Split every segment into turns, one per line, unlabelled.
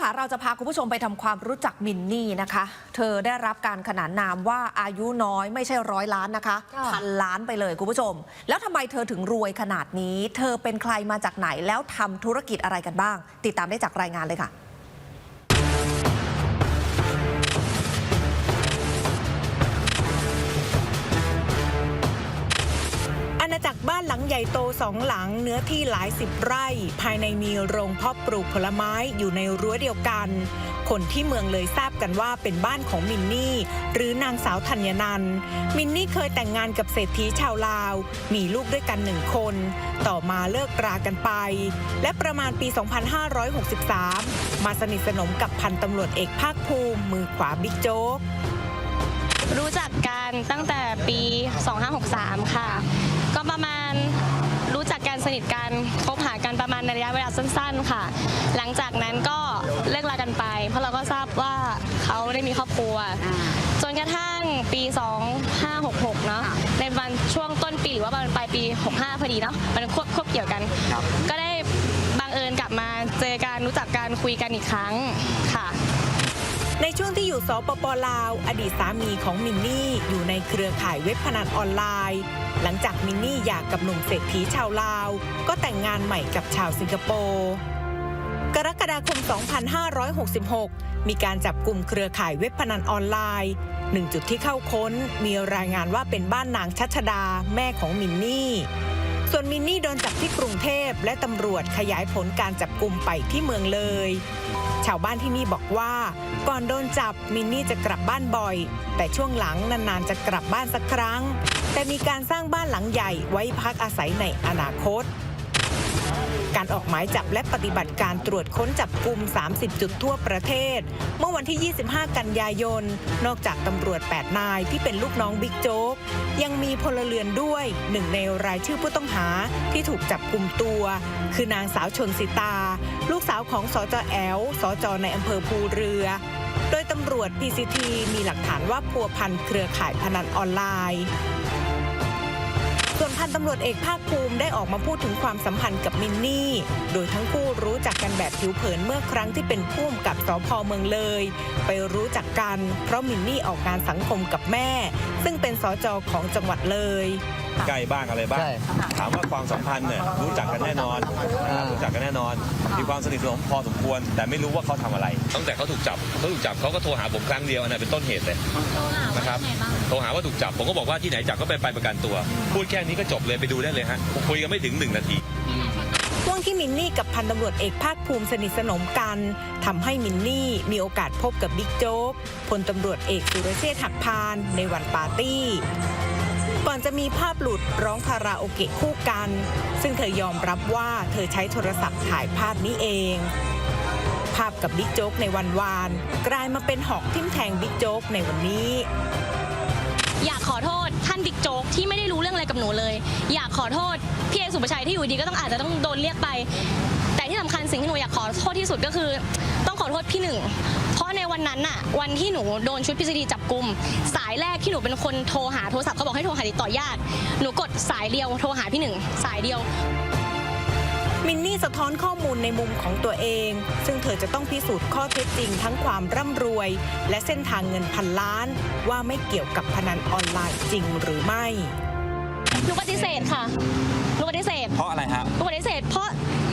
ค่ะ เราจะพาคุณผู้ชมไปทำความรู้จักมินนี่นะคะ เธอได้รับการขนานนามว่าอายุน้อยไม่ใช่ร้อยล้านนะคะ
ค่ะ
พันล้านไปเลยคุณผู้ชม แล้วทำไมเธอถึงรวยขนาดนี้ เธอเป็นใครมาจากไหนแล้วทำธุรกิจอะไรกันบ้าง ติดตามได้จากรายงานเลยค่ะ
ณาจักรบ้านหลังใหญ่โตสองหลังเนื้อที่หลายสิบไร่ ภายในมีโรงเพาะปลูกผลไม้อยู่ในรั้วเดียวกัน คนที่เมืองเลยทราบกันว่าเป็นบ้านของมินนี่ หรือนางสาวธัญนัน มินนี่เคยแต่งงานกับเศรษฐีชาวลาว มีลูกด้วยกันหนึ่งคน ต่อมาเลิกรากันไป และประมาณปี 2563 มาสนิทสนมกับพันตำรวจเอกภาคภูมิ มือขวาบิ๊กโจ๊ก
รู้จักกันตั้งแต่ปี 2563 ค่ะ ก็ประมาณรู้จักกันสนิทกันคบหากันประมาณในระยะเวลาสั้น ๆ ค่ะ หลังจากนั้นก็เลิกลากันไป เพราะเราก็ทราบว่าเขาได้มีครอบครัว จนกระทั่งปี 2566 เนาะในวันช่วงต้นปีหรือว่าประมาณปลายปี 65 พอดีเนาะมันควบควบเกี่ยวกัน ก็ได้บังเอิญกลับมาเจอกันรู้จักกันคุยกันอีกครั้งค่ะ
ใน ช่วงที่อยู่สปปลาว อดีตสามีของมินนี่อยู่ในเครือข่ายเว็บพนันออนไลน์ หลังจากมินนี่หย่ากกับหนุ่มเศรษฐีชาวลาว ก็แต่งงานใหม่กับชาวสิงคโปร์กรกฎาคม 2566 มีการจับกลุ่มเครือข่ายเว็บพนันออนไลน์หนึ่งจุดที่เข้าค้นมีรายงานว่าเป็นบ้านนางชัชดาแม่ของมินนี่ ส่วนมินนี่โดนจับที่กรุงเทพและตำรวจขยายผลการจับกลุ่มไปที่เมืองเลย ชาวบ้านที่นี่บอกว่า ก่อนโดนจับมินนี่จะกลับบ้านบ่อย แต่ช่วงหลังนานๆจะกลับบ้านสักครั้ง แต่มีการสร้างบ้านหลังใหญ่ไว้พักอาศัยในอนาคต การออกหมายจับและปฏิบัติการตรวจค้นจับกลุ่ม 30 จุดทั่วประเทศ เมื่อวันที่ 25 กันยายน นอกจากตำรวจ 8 นายที่เป็นลูกน้องบิ๊กโจ๊ก ยังมีพลเรือนด้วยหนึ่งในรายชื่อผู้ต้องหาที่ถูกจับกลุ่มตัว คือนางสาวชนสิตา ลูกสาวของสจแอลสจในอำเภอภูเรือโดยตำรวจ PCT มีหลักฐานว่าพัวพันเครือข่ายพนันออนไลน์ พันตำรวจเอกภาคภูมิได้ออกมาพูดถึงความสัมพันธ์กับมินนี่ โดยทั้งคู่รู้จักกันแบบผิวเผินเมื่อครั้งที่เป็นผู้กำกับสพเมืองเลย ไปรู้จักกัน เพราะมินนี่ออกงานสังคมกับแม่ ซึ่งเป็นสจของจังหวัดเลย
ใกล้บ้างอะไรบ้าง
ใช่
ถามว่าความสัมพันธ์เนี่ยรู้จักกันแน่นอนนะครับ
อ่ารู้
รู้จักกันแน่นอน มีความสนิทสนมพอสมควร แต่ไม่รู้ว่าเขาทำอะไร ตั้งแต่เขาถูกจับเขาถูกจับเขาก็โทรหาผมครั้งเดียวอันนั้นเป็นต้นเหตุเลย นะครับ โทรหาว่าถูกจับ ผมก็บอกว่าที่ไหนจับก็ไปไปประกันตัว พูดแค่นี้ก็จบเลยไปดูได้เลยฮะคุยกันไม่ถึงหนึ่งนาที
ช่วงที่มินนี่กับพันตำรวจเอกภาคภูมิสนิทสนมกันทำให้มินนี่มีโอกาสพบกับบิ๊กโจ๊กพลตำรวจเอกสุรเชษฐ์หักพานในวันปาร์ตี้ ก่อนจะมีภาพหลุดร้องคาราโอเกะคู่กัน ซึ่งเธอยอมรับว่าเธอใช้โทรศัพท์ถ่ายภาพนี้เอง ภาพกับบิ๊กโจ๊กในวันวานกลายมาเป็นหอกทิ่มแทงบิ๊กโจ๊กในวันนี้
อยากขอโทษท่านบิ๊กโจ๊กที่ไม่ได้รู้เรื่องอะไรกับหนูเลย อยากขอโทษพี่เอสุภาชัยที่อยู่ดีก็ต้องอาจจะต้องโดนเรียกไป แต่ที่สำคัญสิ่งที่หนูอยากขอโทษที่สุดก็คือต้องขอ โทษพี่หนึ่ง เพราะในวันนั้นน่ะ วันที่หนูโดนชุดพิซดีจับกลุ่มสายแรกที่หนูเป็นคนโทรหาโทรศัพท์เขาบอกให้โทรหาติดต่อญาติหนูกดสายเดียวโทรหาพี่หนึ่งสายเดียว
มินนี่สะท้อนข้อมูลในมุมของตัวเอง ซึ่งเธอจะต้องพิสูจน์ข้อเท็จจริงทั้งความร่ำรวย และเส้นทางเงินพันล้าน ว่าไม่เกี่ยวกับพนันออนไลน์จริงหรือไม่
หนูปฏิเสธค่ะหนูปฏิเสธ
เพราะอะไรฮะ
หนูปฏิเสธเพราะ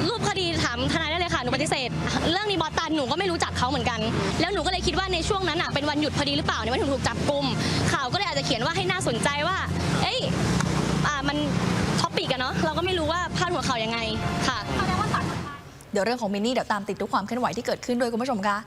รูปคดีถามทนายได้เลยค่ะห นูปฏิเสธ เรื่องนี้บอสตันหนูก็ไม่รู้จักเขาเหมือนกัน แล้วหนูก็เลยคิดว่าในช่วงนั้นอะเป็นวันหยุดพอดีหรือเปล่าในวันที่หนูถูกจับกลุ่มข่าวก็เลยอาจจะเขียนว่าให้น่าสนใจว่า เอ้ยอ่ามันท็อปปิกอะเนาะเราก็ไม่รู้ว่าพาดหัวข่าวยังไงค่ะ
เดี๋ยวเรื่องของมินนี่เดี๋ยวตามติดทุกความเคลื่อนไหวที่เกิดขึ้นด้วยคุณผู้ชมคะ